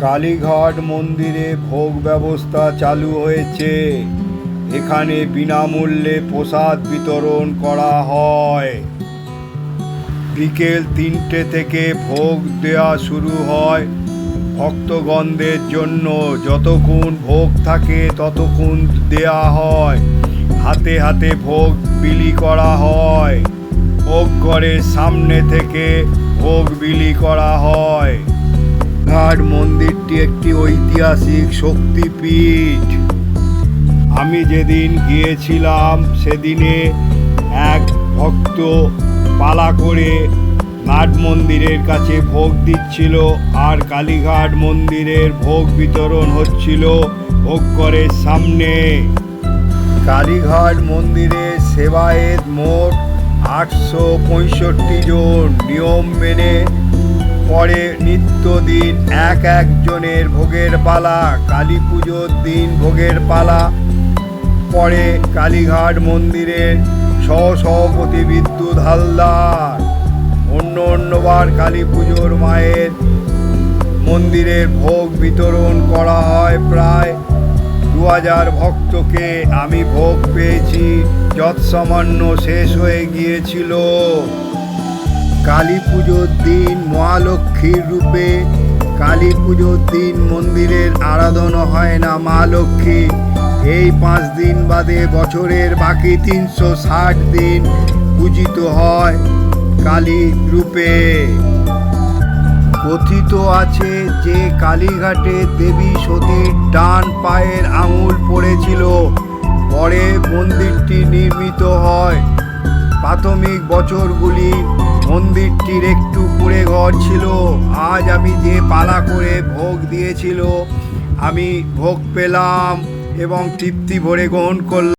কালীঘাট মন্দিরে ভোগ ব্যবস্থা চালু হয়েছে। এখানে বিনামূল্যে প্রসাদ বিতরণ করা হয়। বিকেল তিনটে থেকে ভোগ দেওয়া শুরু হয়। ভক্তগণদের জন্য যতক্ষণ ভোগ থাকে ততক্ষণ দেয়া হয়। হাতে হাতে ভোগ বিলি করা হয়। ভোগ করে সামনে থেকে ভোগ বিলি করা হয়। ঘাট মন্দিরটি একটি ঐতিহাসিক শক্তিপীঠ। আমি যেদিন গিয়েছিলাম, সেদিনে এক ভক্ত পালা করে ঘাট মন্দিরের কাছে ভোগ দিচ্ছিল আর কালীঘাট মন্দিরের ভোগ বিতরণ হচ্ছিল ভোগ করে সামনে। কালীঘাট মন্দিরে সেবায়েত মোট আটশো পঁয়ষট্টি জন। নিয়ম মেনে পরে নিত্যদিন এক একজনের ভোগের পালা কালী পুজোর দিন ভোগের পালা। পরে কালীঘাট মন্দিরের সহসভাপতি বিদ্যুৎ হালদার, অন্য অন্যবার কালী পুজোর মায়ের মন্দিরের ভোগ বিতরণ করা হয় প্রায় দু হাজার ভক্তকে। আমি ভোগ পেয়েছি, যৎসামান্য শেষ হয়ে গিয়েছিল। কালী পুজোর দিন মহালক্ষ্মীর রূপে। কালী পুজোর দিন মন্দিরের আরাধনা হয় না মা লক্ষ্মী। এই পাঁচ দিন বাদে বছরের বাকি তিনশো ষাট দিন পূজিত হয় কালী রূপে। কথিত আছে যে কালীঘাটে দেবী সতীর ডান পায়ের আঙুল পড়েছিল। পরে মন্দিরটি নির্মিত হয়। প্রাথমিক বছরগুলি মন্দিরটির একটু কুড়ে ঘর ছিল। আজ আমি যে পালা করে ভোগ দিয়েছিল, আমি ভোগ পেলাম এবং তৃপ্তি ভরে গ্রহণ করলাম।